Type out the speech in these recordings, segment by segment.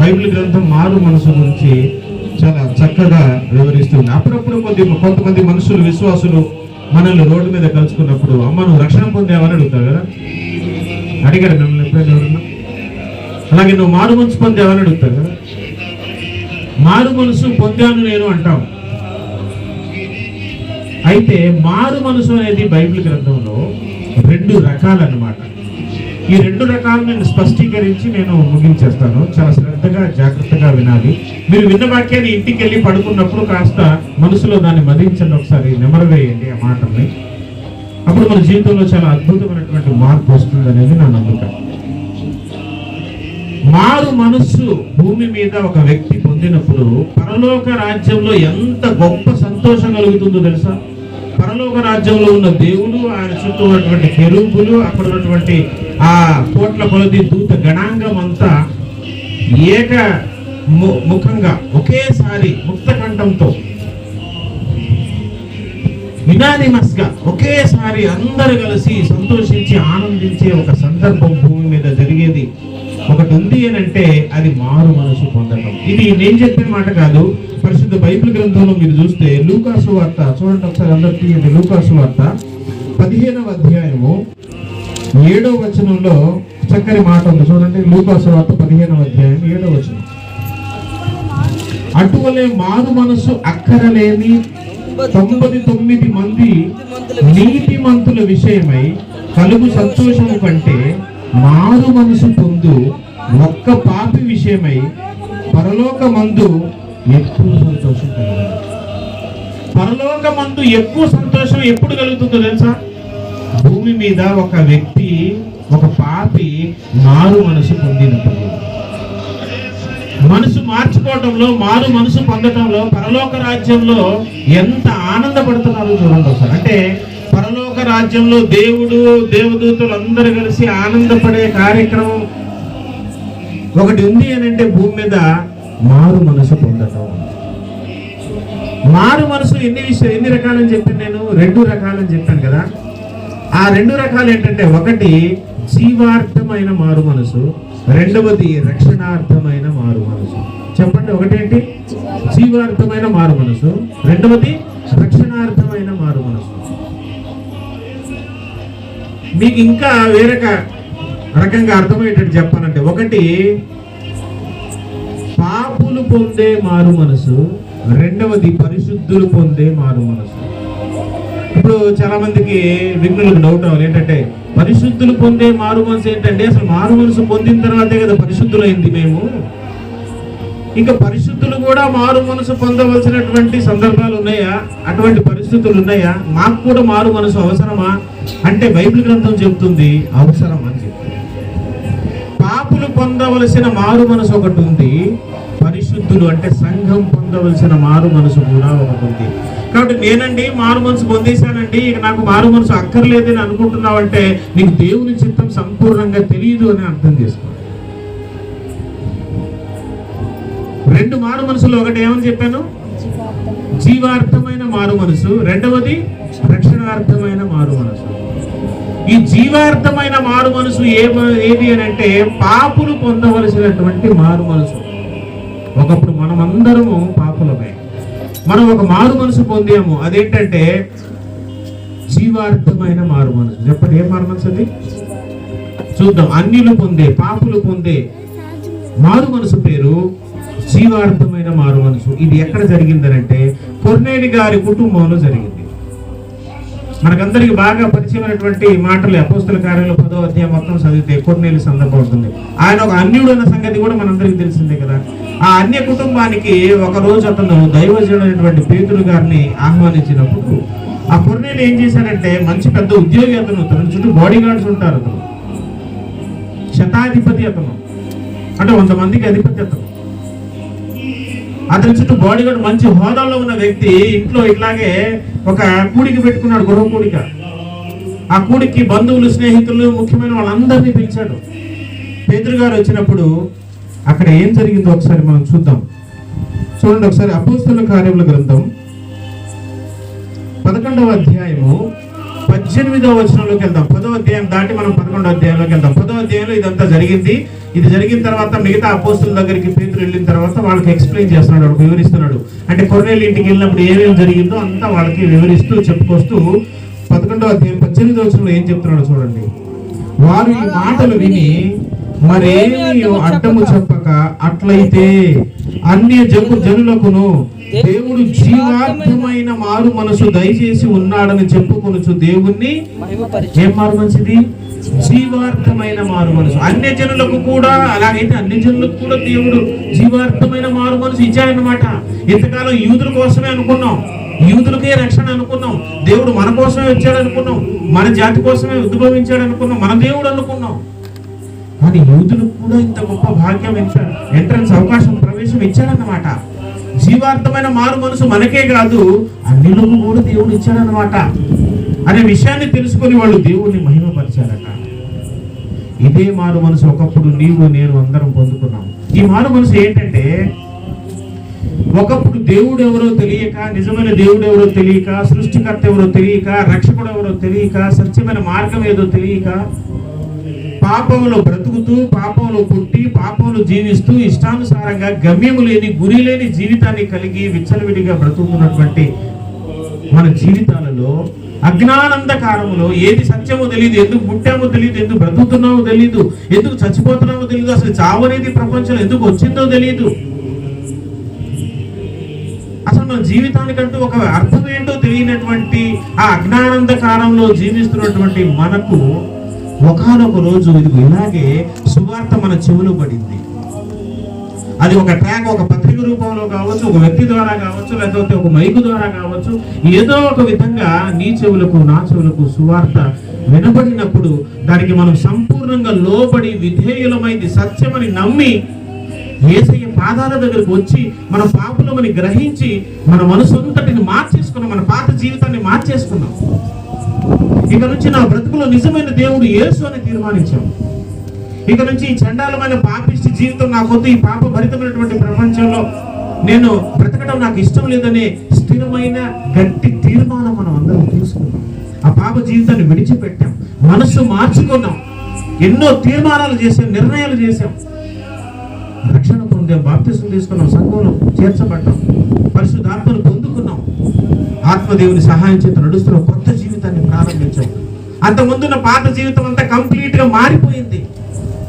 Bible గ్రంథం మారు మనసు గురించి చాలా చక్కగా వివరిస్తుంది. అప్పుడప్పుడు కొద్ది కొంతమంది మనుషులు విశ్వాసులు మనల్ని రోడ్డు మీద కలుసుకున్నప్పుడు అమ్మ నువ్వు రక్షణ పొందావని అడుగుతావు కదా? అడిగారు మిమ్మల్ని ఎప్పుడైనా ఎవరన్నా? అలాగే నువ్వు మారు మనసు పొందావని అడుగుతావు కదా? మారు మనసు పొందాను నేను అంటాం. అయితే మారు మనసు అనేది బైబిల్ గ్రంథంలో రెండు రకాలన్నమాట. ఈ రెండు రకాలు నేను స్పష్టీకరించి నేను ముగించేస్తాను. చాలా శ్రద్ధగా జాగ్రత్తగా వినాలి. మీరు విన్న వాక్యాన్ని ఇంటికి వెళ్ళి పడుకున్నప్పుడు కాస్త మనసులో దాన్ని మదించండి ఒకసారి నెమరవేయండి ఆ మాటల్ని. అప్పుడు మన జీవితంలో చాలా అద్భుతమైనటువంటి మార్పు వస్తుంది అనేది నా నమ్మకం. మారు మనస్సు భూమి మీద ఒక వ్యక్తి పొందినప్పుడు పరలోక రాజ్యంలో ఎంత గొప్ప సంతోషం కలుగుతుందో తెలుసా? పరలోక రాజ్యంలో ఉన్న దేవుడు ఆయన చుట్టూ ఉన్నటువంటి కెరూపులు అక్కడ ఉన్నటువంటి ఆ కోట్ల కొలది దూత గణాంగం అంతా ఏక ము- ముఖంగా ఒకేసారి ముక్త కంఠంతో యునానిమస్ ఒకేసారి అందరు కలిసి సంతోషించి ఆనందించే ఒక సందర్భం భూమి మీద జరిగేది. ఒకటి ఉంది అని అంటే అది మారు మనసు పొందడం ఇది నేను చెప్పిన మాట కాదు పరిశుద్ధ బైబిల్ గ్రంథంలో మీరు చూస్తే లూకాసు వార్త చూడండి ఒకసారి అందరికీ తీయండి లూకాసు వార్త. పదిహేనవ అధ్యాయము ఏడవ వచనంలో చక్కని మాట ఉంది. చూడండి లూకాసు వార్త పదిహేనవ అధ్యాయం ఏడవ వచనం. అటువలే మారు మనసు అక్కరలేని తొంభై తొమ్మిది మంది నీతి మంతుల విషయమై కలుగు సంతోషము కంటే మారు మనసు పొందు ఒక్క పాపి విషయమై పరలోక మందు ఎక్కువ సంతోషం కలుగును. పరలోక మందు ఎక్కువ సంతోషం ఎప్పుడు కలుగుతుందో తెలుసా? భూమి మీద ఒక వ్యక్తి ఒక పాపి మారు మనసు పొందినప్పుడు. మనసు మార్చుకోవటంలో మారు మనసు పొందటంలో పరలోక రాజ్యంలో ఎంత ఆనందపడుతున్నారో చూడండి ఒకసారి. అంటే పరలోక రాజ్యంలో దేవుడు దేవదూతలు అందరూ కలిసి ఆనందపడే కార్యక్రమం ఒకటి ఉంది అని అంటే భూమి మీద మారు మనసు పొందటం. మారు మనసు ఎన్ని విషయం ఎన్ని రకాలని చెప్పాను నేను? రెండు రకాలని చెప్పాను కదా. ఆ రెండు రకాలు ఏంటంటే ఒకటి జీవార్థమైన మారు మనసు. రెండవది రక్షణార్థమైన మారు మనసు. చెప్పండి ఒకటేంటి? జీవార్థమైన మారు మనసు. రెండవది రక్షణార్థమైన మారు మనసు. మీకు ఇంకా వేరొక రకంగా అర్థమయ్యేటట్టు చెప్పాలంటే ఒకటి పాపులు పొందే మారు మనసు రెండవది పరిశుద్ధులు పొందే మారు మనసు. ఇప్పుడు చాలా మందికి విఘ్నులకు డౌట్ అవ్వాలి. ఏంటంటే పరిశుద్ధులు పొందే మారు మనసు ఏంటంటే అసలు మారు మనసు పొందిన తర్వాతే కదా పరిశుద్ధులైంది మేము. ఇంకా పరిశుద్ధులు కూడా మారు మనసు పొందవలసినటువంటి సందర్భాలు ఉన్నాయా? అటువంటి పరిస్థితులు ఉన్నాయా? మాకు కూడా మారు మనసు అవసరమా? అంటే బైబిల్ గ్రంథం చెబుతుంది అవసరం అని చెప్తుంది. పాపులు పొందవలసిన మారు మనసు ఒకటి ఉంది పరిశుద్ధులు అంటే సంఘం పొందవలసిన మారు మనసు కూడా ఒకటి ఉంది. కాబట్టి నేనండి మారు మనసు పొందేశానండి ఇక నాకు మారు మనసు అక్కర్లేదని అనుకుంటున్నావంటే నీకు దేవుని చిత్తం సంపూర్ణంగా తెలియదు అని అర్థం చేసుకో. రెండు మారు మనసులు ఒకటి ఏమని చెప్పాను? జీవార్థమైన మారు మనసు. రెండవది రక్షణార్థమైన మారు మనసు. ఈ జీవార్థమైన మారు మనసు ఏ ఏది అని అంటే పాపులు పొందవలసినటువంటి మారు మనసు. ఒకప్పుడు మనమందరము పాపులమే. మనం ఒక మారు మనసు పొందాము. అదేంటంటే జీవార్థమైన మారు మనసు. చెప్పండి ఏ మారు మనసు అది? చూద్దాం. అన్యులు పొందే పాపులు పొందే మారు మనసు పేరు జీవార్థమైన మారు మనసు. ఇది ఎక్కడ జరిగిందనంటే పొర్నేని గారి కుటుంబంలో జరిగింది. మనకందరికి బాగా పరిచయమైనటువంటి మాటలు అపోస్తుల కార్యంలో పదో అధ్యాయం మొత్తం చదివితే కొన్నేళ్ళు సందర్భం ఉంటుంది. ఆయన ఒక అన్యుడు అన్న సంగతి కూడా మనందరికీ తెలిసిందే కదా. ఆ అన్య కుటుంబానికి ఒక రోజు అతను దైవజనుడైనటువంటి పేతుడు గారిని ఆహ్వానించినప్పుడు ఆ కొన్నేలు ఏం చేశాడంటే మంచి పెద్ద ఉద్యోగి అతను తన చుట్టూ బాడీ గార్డ్స్ ఉంటారు అతను. శతాధిపతి అతను. అంటే వంద మందికి అధిపతి అతను. అతని చుట్టూ బాడీ గార్డ్ మంచి హోదాలో ఉన్న వ్యక్తి ఇంట్లో ఇట్లాగే ఒక కూడికి పెట్టుకున్నాడు గృహ కూడిక. ఆ కూడికి బంధువులు స్నేహితులు ముఖ్యమైన వాళ్ళందరినీ పిలిచాడు. పేదరు గారు వచ్చినప్పుడు అక్కడ ఏం జరిగిందో ఒకసారి మనం చూద్దాం. చూడండి ఒకసారి అపోస్తుల కార్యముల గ్రంథం పదకొండవ అధ్యాయము పద్దెనిమిదో వచనంలోకి వెళ్దాం. పదో అధ్యాయం దాటి మనం పదకొండో అధ్యాయంలోకి వెళ్దాం. పదో అధ్యాయంలో ఇదంతా జరిగింది. ఇది జరిగిన తర్వాత మిగతా అపోస్తుల దగ్గరికి పేరు వెళ్ళిన తర్వాత వాళ్ళకి ఎక్స్ప్లెయిన్ చేస్తున్నాడు వాళ్ళకి వివరిస్తున్నాడు. అంటే కొన్నేళ్ళ ఇంటికి వెళ్ళినప్పుడు ఏమేమి జరిగిందో అంతా వాళ్ళకి వివరిస్తూ చెప్పుకొస్తూ పదకొండో అధ్యాయం పద్దెనిమిదో వచనంలో ఏం చెప్తున్నాడు చూడండి. వారు ఈ మాటలు విని మరేమి అడ్డము చెప్పక అట్లయితే అన్య జగు జనులకును దేవుడు జీవార్థమైన మారు మనసు దయచేసి ఉన్నాడని చెప్పుకొనుచు దేవుణ్ణి ఏం మారు మనసుది? జీవార్థమైన మారు మనసు. అన్య జనులకు కూడా అలాగైతే అన్య జనులకు కూడా దేవుడు జీవార్థమైన మారు మనసు ఇచ్చాడనమాట ఇంతకాలం యూదుల కోసమే అనుకున్నాం. యూదులకే రక్షణ అనుకున్నాం. దేవుడు మన కోసమే వచ్చాడు అనుకున్నాం మన జాతి కోసమే ఉద్భవించాడు అనుకున్నాం మన దేవుడు అనుకున్నాం. కానీ యూదులకు కూడా ఇంత గొప్ప భాగ్యం ఎంట్రన్స్ అవకాశం ప్రవేశం ఇచ్చాడన్నమాట. జీవార్థమైన మారు మనసు మనకే కాదు అన్నిలకు కూడా దేవుడు ఇచ్చాడనమాట అనే విషయాన్ని తెలుసుకొని వాళ్ళు దేవుడిని మహిమపరిచారట. ఇదే మారు మనసు ఒకప్పుడు నీవు నేను అందరం పొందుకున్నాం. ఈ మారు మనసు ఏంటంటే ఒకప్పుడు దేవుడు ఎవరో తెలియక నిజమైన దేవుడు ఎవరో తెలియక సృష్టికర్త ఎవరో తెలియక రక్షకుడు ఎవరో తెలియక సత్యమైన మార్గం ఏదో తెలియక పాపంలో బ్రతుకుతూ పాపంలో పుట్టి పాపంలో జీవిస్తూ ఇష్టానుసారంగా గమ్యము లేని గురి లేని జీవితాన్ని కలిగి విచ్చలవిడిగా బ్రతుకుతున్నటువంటి మన జీవితాలలో అజ్ఞానందకారములో ఏది సత్యమో తెలియదు ఎందుకు పుట్టామో తెలియదు ఎందుకు బ్రతుకుతున్నామో తెలియదు ఎందుకు చచ్చిపోతున్నామో తెలియదు అసలు చావు అనేది ప్రపంచంలో ఎందుకు వచ్చిందో తెలియదు అసలు మన జీవితానికంటూ ఒక అర్థం ఏంటో తెలియనటువంటి ఆ అజ్ఞానందకారంలో జీవిస్తున్నటువంటి మనకు ఒకనొక రోజు ఇదిగో ఇలాగే సువార్త మన చెవులు పడింది. అది ఒక ట్రాక్ ఒక పత్రిక రూపంలో కావచ్చు ఒక వ్యక్తి ద్వారా కావచ్చు లేకపోతే ఒక మైకు ద్వారా కావచ్చు ఏదో ఒక విధంగా నీ చెవులకు నా చెవులకు సువార్త వినబడినప్పుడు దానికి మనం సంపూర్ణంగా లోబడి విధేయులమైంది సత్యమని నమ్మి ఏసయ్య పాదాల దగ్గరకు వచ్చి మన పాపులమని గ్రహించి మన మనసంతటిని మార్చేసుకున్నాం మన పాత జీవితాన్ని మార్చేసుకున్నాం. ఇక నుంచి నా బ్రతుకులో నిజమైన దేవుడు యేసు అని తీర్మానించాం. ఇక నుంచి ఈ చండాలమైన పాపిష్టి జీవితం నాకొద్దు ఈ పాప భరితమైనటువంటి ప్రపంచంలో నేను బ్రతకడం నాకు ఇష్టం లేదనే స్థిరమైన గట్టి తీర్మానం మనం అందరం తీసుకున్నాం. ఆ పాప జీవితాన్ని విడిచిపెట్టాం. మనస్సు మార్చుకున్నాం. ఎన్నో తీర్మానాలు చేసాం నిర్ణయాలు చేసాం రక్షణ పొందాం బాప్తిసం తీసుకున్నాం సంఘంలో చేర్చబడ్డాం పరిశుద్ధాత్మను పొందుకున్నాం. ఆత్మదేవుని సహాయం చేత నడుస్తున్న కొత్త జీవితాన్ని అంత ముందున్న పాత జీవితం అంతా కంప్లీట్గా మారిపోయింది.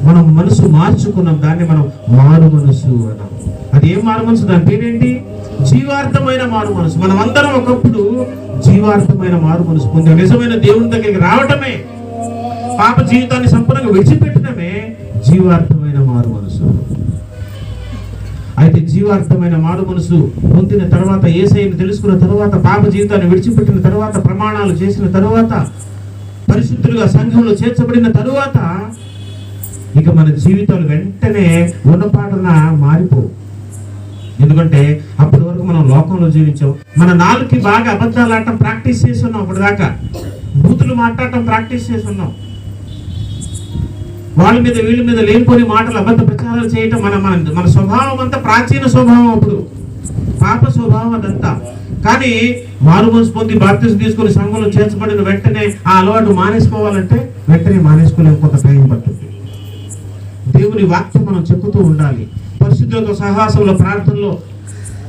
మనం మనసు మార్చుకున్నాం దాన్ని మనం మారు మనసు అన్నాం. అది ఏం మారు మనసు? దాని పేరేంటి? జీవార్థమైన మారు మనసు. మనం అందరం ఒకప్పుడు జీవార్థమైన మారు మనసు పొందాం. నిజమైన దేవుని దగ్గరికి రావటమే పాప జీవితాన్ని సంపూర్ణంగా విడిచిపెట్టడమే జీవార్థమైన మారు మనసు. అయితే జీవార్థమైన మారు మనసు పొందిన తర్వాత ఏసైని తెలుసుకున్న తర్వాత పాప జీవితాన్ని విడిచిపెట్టిన తర్వాత ప్రమాణాలు చేసిన తర్వాత పరిశుద్ధులుగా సంఘంలో చేర్చబడిన తరువాత ఇక మన జీవితాలు వెంటనే ఉన్నపాటున మారిపోవు. ఎందుకంటే అప్పటి వరకు మనం లోకంలో జీవించాం. మన నాలుగుకి బాగా అబద్ధాలు ఆడటం ప్రాక్టీస్ చేసి ఉన్నాం అప్పటిదాకా. బూతులు మాట్లాడటం ప్రాక్టీస్ చేసి ఉన్నాం వాళ్ళ మీద వీళ్ళ మీద లేనిపోని మాటలు అబద్ధ ప్రచారాలు చేయటం మన మన మన స్వభావం అంతా ప్రాచీన స్వభావం అప్పుడు. పాప స్వభావం అదంతా. కానీ వారు పొంది బాప్తిసం తీసుకొని సంఘంలో చేర్చబడిన వెంటనే ఆ అలవాటు మానేసుకోవాలంటే వెంటనే మానేసుకోలేము కొంత టైం పడుతుంది. దేవుని వాక్యం మనం చెప్పుతూ ఉండాలి. పరిశుద్ధులతో సహవాసంలో ప్రార్థనలో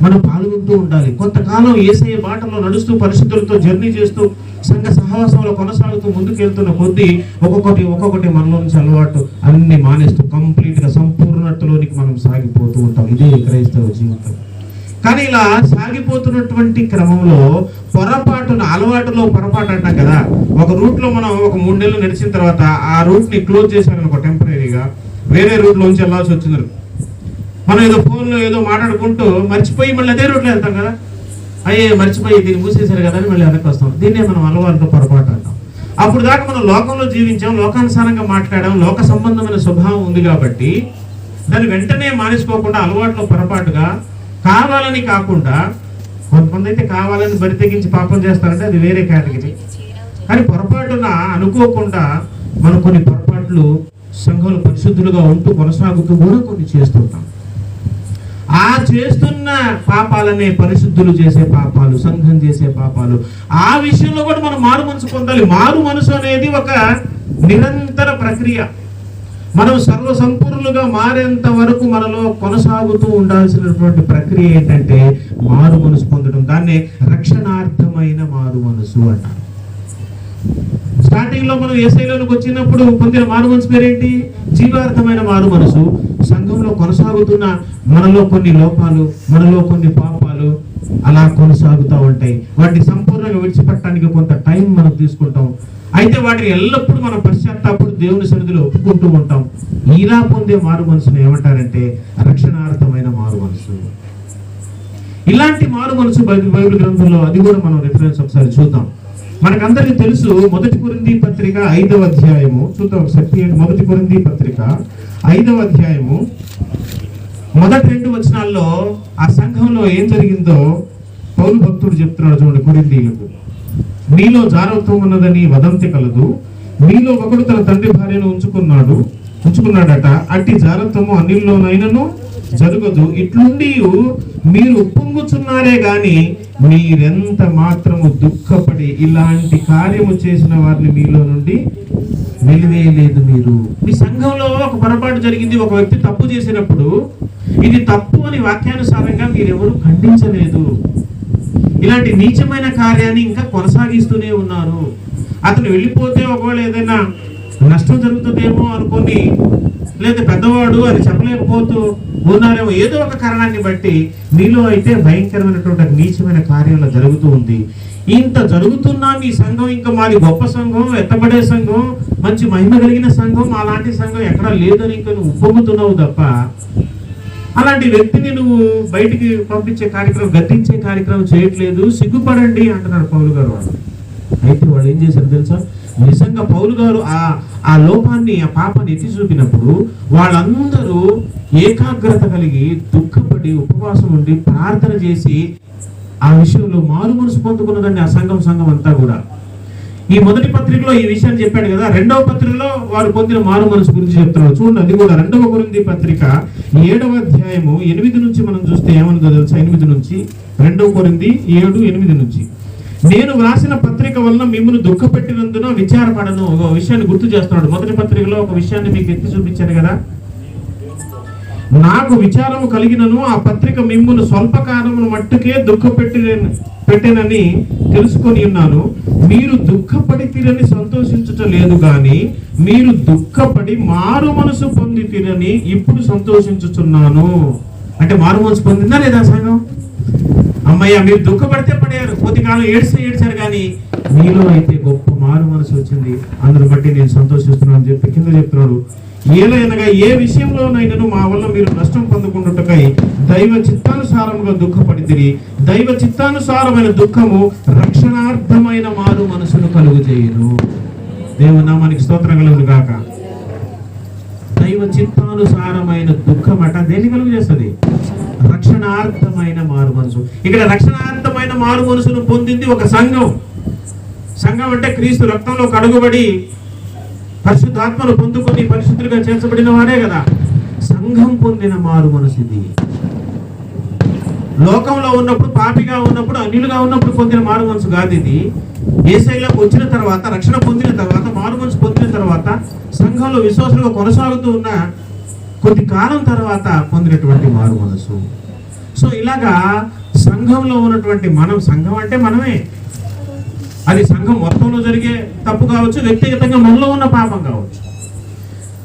మనం పాల్గొంటూ ఉండాలి. కొంతకాలం ఏసఐ బాటలో నడుస్తూ పరిస్థితులతో జర్నీ చేస్తూ సంఘ సహవాసంలో కొనసాగుతూ ముందుకెళ్తున్న కొద్దీ ఒక్కొక్కటి ఒక్కొక్కటి మనలో నుంచి అలవాటు అన్ని మానేస్తూ కంప్లీట్గా సంపూర్ణతలోనికి మనం సాగిపోతూ ఉంటాం. ఇదే క్రైస్తవ జీవితం. కానీ ఇలా సాగిపోతున్నటువంటి క్రమంలో పొరపాటున అలవాటులో పొరపాటు అంటాం కదా. ఒక రూట్లో మనం ఒక మూడు నెలలు నడిచిన తర్వాత ఆ రూట్ని క్లోజ్ చేశారనుకో టెంపరీగా వేరే రూట్ లోంచి వెళ్ళాల్సి వచ్చింది. మనం ఏదో ఫోన్లో ఏదో మాట్లాడుకుంటూ మర్చిపోయి మళ్ళీ అదే రోడ్లో వెళ్తాం కదా. అయ్యే మర్చిపోయి దీన్ని మూసేశారు కదా అని మళ్ళీ వెనక్కి వస్తాం. దీన్నే మనం అలవాటులో పొరపాటు అంటాం. అప్పుడు దాకా మనం లోకంలో జీవించాం లోకానుసారంగా మాట్లాడాం లోక సంబంధమైన స్వభావం ఉంది కాబట్టి దాన్ని వెంటనే మానేసుకోకుండా అలవాట్లో పొరపాటుగా కావాలని కాకుండా కొంతమంది అయితే కావాలని బరి తెగించి పాపం చేస్తారంటే అది వేరే కేటగిరీ. కానీ పొరపాటున అనుకోకుండా మనం కొన్ని పొరపాట్లు సంఘంలో పరిశుద్ధులుగా ఉంటూ కొనసాగుతూ కూడా కొన్ని చేస్తుంటాం ఆ చేస్తున్న పాపాలనే పరిశుద్ధులు చేసే పాపాలు సంఘం చేసే పాపాలు ఆ విషయంలో కూడా మనం మారు మనసు పొందాలి. మారు మనసు అనేది ఒక నిరంతర ప్రక్రియ. మనం సర్వసంపూర్ణులుగా మారేంత వరకు మనలో కొనసాగుతూ ఉండాల్సినటువంటి ప్రక్రియ ఏంటంటే మారు మనసు పొందడం. దాన్ని రక్షణార్థమైన మారు మనసు అంటారు. స్టార్టింగ్లో మనం ఏసైలోకి వచ్చినప్పుడు పొందిన మారు మనసు పేరేంటి? జీవార్థమైన మారు మనసు. సంఘంలో కొనసాగుతున్న మనలో కొన్ని లోపాలు మనలో కొన్ని పాపాలు అలా కొనసాగుతూ ఉంటాయి. వాటిని సంపూర్ణంగా విడిచిపెట్టడానికి కొంత టైం మనం తీసుకుంటాం. అయితే వాటిని ఎల్లప్పుడూ మనం పశ్చాత్తాపడు దేవుని సన్నిధిలో ఒప్పుకుంటూ ఉంటాం. ఇలా పొందే మారు మనసును ఏమంటారంటే రక్షణార్థమైన మారు మనసు. ఇలాంటి మారు మనసు బైబిల్ గ్రంథంలో అది కూడా మనం రిఫరెన్స్ ఒకసారి చూద్దాం. మనకందరికీ తెలుసు మొదటి కొరింది పత్రిక ఐదవ అధ్యాయము. చూద్దాం ఒకసారి. మొదటి కొరింది పత్రిక ఐదవ అధ్యాయము. మొదటి రెండు వచనాల్లో ఆ సంఘంలో ఏం జరిగిందో పౌరు భక్తుడు చెప్తున్నాడు చూడండి కొరిందీలకు మీలో జారత్వం ఉన్నదని వదంతి కలదు. మీలో ఒకడు తన తండ్రి భార్యను ఉంచుకున్నాడు. ఉంచుకున్నాడట. అట్టి జారత్వము అన్నిల్లోనైనను జరగదు. ఇట్లుండి మీరు ఉప్పొంగుచున్నారే గాని మీరెంత మాత్రము దుఃఖపడి ఇలాంటి కార్యము చేసిన వారిని మీలో నుండి వెలివేయలేదు మీరు. మీ సంఘంలో ఒక పొరపాటు జరిగింది. ఒక వ్యక్తి తప్పు చేసినప్పుడు ఇది తప్పు అని వాక్యానుసారంగా ఎవరు ఖండించలేదు. ఇలాంటి నీచమైన కార్యాన్ని ఇంకా కొనసాగిస్తూనే ఉన్నారు. అతను వెళ్ళిపోతే ఒకవేళ ఏదైనా నష్టం జరుగుతుందేమో అనుకొని లేదా పెద్దవాడు అని చెప్పలేకపోతూ ఉన్నారేమో ఏదో ఒక కారణాన్ని బట్టి మీలో అయితే భయంకరమైనటువంటి నీచమైన కార్యంలో జరుగుతూ ఉంది. ఇంత జరుగుతున్నా మీ సంఘం ఇంకా మాది గొప్ప సంఘం ఎత్తబడే సంఘం మంచి మహిమ కలిగిన సంఘం అలాంటి సంఘం ఎక్కడా లేదని ఇంకా నువ్వు ఉప్పొంగుతున్నావు తప్ప అలాంటి వ్యక్తిని నువ్వు బయటికి పంపించే కార్యక్రమం గద్దించే కార్యక్రమం చేయట్లేదు సిగ్గుపడండి అంటున్నాడు పౌలు గారు వాళ్ళు. అయితే వాళ్ళు ఏం చేశారు తెలుసా? నిజంగా పౌలు గారు ఆ ఆ లోపాన్ని ఆ పాపాన్ని ఎత్తి చూపినప్పుడు వాళ్ళందరూ ఏకాగ్రత కలిగి దుఃఖపడి ఉపవాసం ఉండి ప్రార్థన చేసి ఆ విషయంలో మారు మనసు పొందుకున్నదండి ఆ సంఘం సంఘం అంతా కూడా. ఈ మొదటి పత్రికలో ఈ విషయాన్ని చెప్పాడు కదా రెండవ పత్రికలో వారు పొందిన మారు మనసు గురించి చెప్తున్నాడు. చూడండి అది కూడా రెండవ గురించి పత్రిక ఏడవ అధ్యాయము ఎనిమిది నుంచి మనం చూస్తే ఏమన్నదో తెలుసా? ఎనిమిది నుంచి రెండవ కొరింది ఏడు ఎనిమిది నుంచి. నేను వ్రాసిన పత్రిక వలన మిమ్మల్ని దుఃఖపెట్టినందున విచారపడను. ఒక విషయాన్ని గుర్తు చేస్తున్నాడు. మొదటి పత్రికలో ఒక విషయాన్ని మీకు ఎత్తి చూపించాను కదా. నాకు విచారము కలిగినను ఆ పత్రిక మిమ్మల్ని స్వల్పకాలము మట్టుకే దుఃఖపెట్టి పెట్టినని తెలుసుకొని ఉన్నాను. మీరు దుఃఖపడి తీరని సంతోషించటం లేదు కానీ మీరు దుఃఖపడి మారు మనసు పొంది తీరని ఇప్పుడు సంతోషించుచున్నాను. అంటే మారు మనసు పొందిందా లేదా సంఘం అమ్మయ్య మీరు దుఃఖపడితే పడారు కొద్ది కాలం ఏడ్చారు కానీ మీలో అయితే గొప్ప మారు మనసు వచ్చింది. అందును బట్టి నేను సంతోషిస్తున్నాను అని చెప్పి కింద చెప్తున్నాడు. ఏలైనగా ఏ విషయంలోనైనాను మా వల్ల మీరు నష్టం పొందకుండాటకై దైవ చిత్తానుసారముగా దుఃఖపడితిరి. దైవ చిత్తానుసారమైన దుఃఖము రక్షణార్థమైన మారు మనసును కలుగు చేయను నామానికి స్తోత్రం కలుగును గాక. దైవ చిత్తానుసారమైన దుఃఖం అట దేన్ని కలుగు చేస్తుంది రక్షణార్థమైన మారు మనసు. ఇక్కడ రక్షణార్థమైన మారు మనసును పొందింది ఒక సంఘం. సంఘం అంటే క్రీస్తు రక్తంలో కడుగుబడి పరిశుద్ధాత్మను పొందుకొని పరిశుద్ధులుగా చేర్చబడిన వారే కదా. సంఘం పొందిన మారు మనసు ఇది లోకంలో ఉన్నప్పుడు పాపిగా ఉన్నప్పుడు అన్యులుగా ఉన్నప్పుడు పొందిన మారు మనసు కాదు ఇది ఏసైలోకి వచ్చిన తర్వాత రక్షణ పొందిన తర్వాత మారు మనసు పొందిన తర్వాత సంఘంలో విశ్వాసులుగా కొనసాగుతూ ఉన్న కొద్ది కాలం తర్వాత పొందినటువంటి మారు మనసు. సో ఇలాగా సంఘంలో ఉన్నటువంటి మనం సంఘం అంటే మనమే. అది సంఘం మొత్తంలో జరిగే తప్పు కావచ్చు వ్యక్తిగతంగా మనలో ఉన్న పాపం కావచ్చు.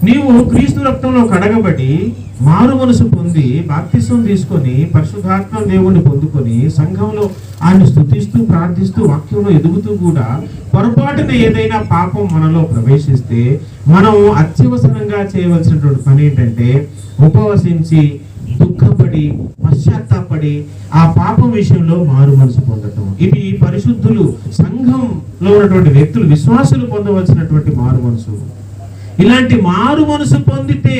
నీవు క్రీస్తు రక్తంలో కడగబడి మారు మనసు పొంది బాప్తిసం తీసుకొని పరిశుద్ధాత్మ దేవుణ్ణి పొందుకొని సంఘంలో ఆయన స్థుతిస్తూ ప్రార్థిస్తూ వాక్యంలో ఎదుగుతూ కూడా పొరపాటున ఏదైనా పాపం మనలో ప్రవేశిస్తే మనం అత్యవసరంగా చేయవలసినటువంటి పని ఏంటంటే ఉపవసించి దుఃఖపడి పశ్చాత్తాపడి ఆ పాపం విషయంలో మారు మనసు పొందటం. ఇది పరిశుద్ధులు సంఘంలో ఉన్నటువంటి వ్యక్తులు విశ్వాసులు పొందవలసినటువంటి మారు మనసు. ఇలాంటి మారు మనసు పొందితే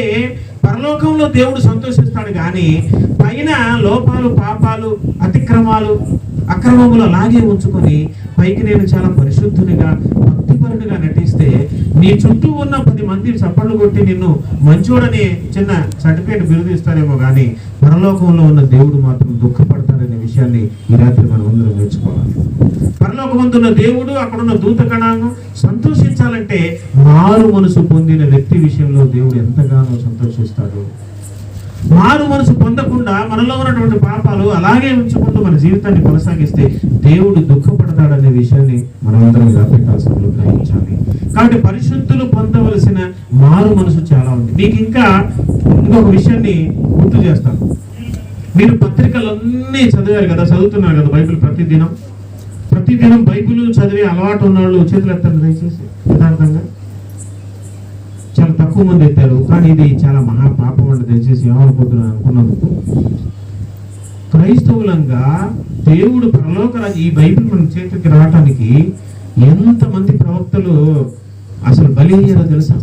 పరలోకంలో దేవుడు సంతోషిస్తాడు కానీ పైన లోపాలు పాపాలు అతిక్రమాలు అక్రమములు అలాగే ఉంచుకొని పైకి నేను చాలా పరిశుద్ధునిగా భక్తిపరునిగా నటిస్తే నీ చుట్టూ ఉన్న పది మంది చప్పట్లు కొట్టి నిన్ను మంచోడని చిన్న సర్టిఫికేట్ బిరుదు ఇస్తారేమో కానీ పరలోకంలో ఉన్న దేవుడు మాత్రం దుఃఖపడతాడనే విషయాన్ని ఈ రాత్రి మనం అందరం నేర్చుకోవాలి. పరలోకవంతున్న దేవుడు అక్కడున్న దూత గణాంగం సంతోషించాలంటే మారు మనసు పొందిన వ్యక్తి విషయంలో దేవుడు ఎంతగానో సంతోషిస్తాడు. మారు మనసు పొందకుండా మనలో ఉన్నటువంటి పాపాలు అలాగే ఉంచుకుంటూ మన జీవితాన్ని కొనసాగిస్తే దేవుడు దుఃఖపడతాడనే విషయాన్ని మనమందరం జ్ఞాపకాల్సిన గ్రహించాలి. కాబట్టి పరిశుద్ధులు పొందవలసిన మారు మనసు చాలా ఉంది. మీకు ఇంకా ఇంకొక విషయాన్ని గుర్తు చేస్తాను. మీరు పత్రికలన్నీ చదివారు కదా చదువుతున్నారు కదా బైబిల్ ప్రతిదినం? ప్రతిదినం బైబిల్ చదివే అలవాటు ఉన్న వాళ్ళు చేతులు ఎత్తండి దయచేసి యథార్థంగా? ఎక్కువ తక్కువ మంది ఎత్తారు కానీ ఇది చాలా మహా పాపం దయచేసి ఏమనుకుంటున్నాను అనుకున్నందుకు. క్రైస్తవులంగా దేవుడు పరలోక ఈ బైబిల్ మన చేతికి రావటానికి ఎంతమంది ప్రవక్తలు అసలు బలి అయ్యారో తెలుసా?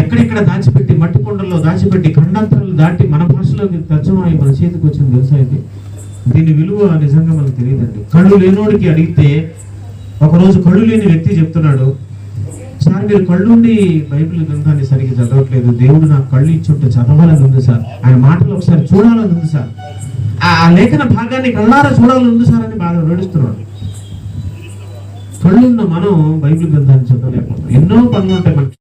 ఎక్కడెక్కడ దాచిపెట్టి మట్టి కొండల్లో దాచిపెట్టి ఖండాంతరాలు దాటి మన భాషలోకి తర్జమాయి మన చేతికి వచ్చింది తెలుసా ఇది? దీని విలువ నిజంగా మనకు తెలియదండి. కళ్ళు లేనోడికి అడిగితే ఒకరోజు కళ్ళు లేని వ్యక్తి చెప్తున్నాడు సార్ మీరు కళ్ళుండి బైబిల్ గ్రంథాన్ని సరిగ్గా చదవట్లేదు. దేవుడు నాకు కళ్ళు ఇచ్చుంటే చదవాలని ఉంది సార్. ఆయన మాటలు ఒకసారి చూడాలని ఉంది సార్. ఆ లేఖన భాగాన్ని కళ్ళారా చూడాలని ఉంది సార్ అని బాగా నడుస్తున్నాడు కళ్ళున్న మనం బైబిల్ గ్రంథాన్ని చదవలేకపోతాం ఎన్నో పనులు ఉంటాయి మనకి.